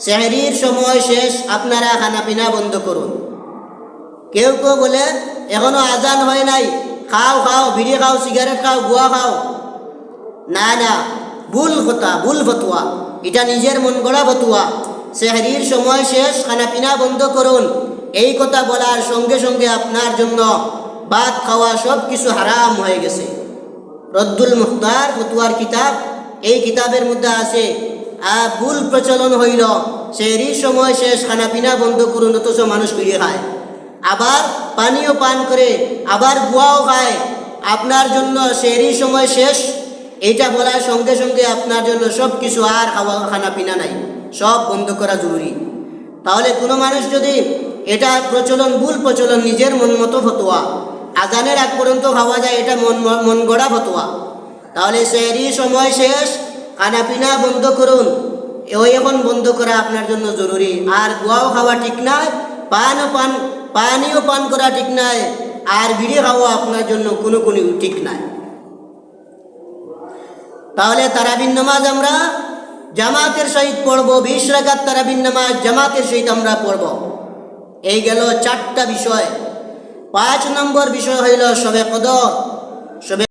সেহরির সময় শেষ, আপনারা খানাপিনা বন্ধ করুন। কেউ কেউ বলে, এখনও আজান হয় নাই, খাও খাও, বিড়ি খাও সিগারেট খাও, গুয়া খাও। না না, ভুল কথা, ভুল ফতুয়া। এটা নিজের মন গড়া ফতুয়া। সেহরির সময় শেষ, খানাপিনা বন্ধ করুন। এই কথা বলার সঙ্গে সঙ্গে আপনার জন্য ভাত খাওয়া সব কিছু হারাম হয়ে গেছে। রদ্দুল মুখতার ফতুয়ার কিতাব, এই কিতাবের মধ্যে আছে ভুল প্রচলন হইল। সেহরির সময় শেষ খানাপিনা বন্ধ করুন, অথচ মানুষ বিড়ি খায়। আবার পানীয় পান করে, আবার গুয়াও খায়। আপনার জন্য সেহরির সময় শেষ। এইটা বলার সঙ্গে সঙ্গে আপনার জন্য সব কিছু আর খাওয়া খানা পিনা নাই। সব বন্ধ করা জরুরি। তাহলে কোনো মানুষ যদি এটা প্রচলন, ভুল প্রচলন নিজের মন মতো ফতোয়া, আজানের আগ পর্যন্ত খাওয়া যায়, এটা মন মন গড়া ফতোয়া। তাহলে সেহরি সময় শেষ। খানা পিনা বন্ধ করুন। ওই এখন বন্ধ করা আপনার জন্য জরুরি। আর গোয়াও খাওয়া ঠিক নয়, পানও পান পানিও পান করা ঠিক নয়, আর বিড়ি খাওয়া আপনার জন্য কোনো কোনো ঠিক নয়। তাহলে তারাবিন নামাজ আমরা জামাতের সহিত পড়ব, বিশ রাকাত তারাবিন নামাজ জামাতের সহিত আমরা পড়ব। এই গেল চারটা বিষয়। পাঁচ নম্বর বিষয় হইল সবে কদর। সবে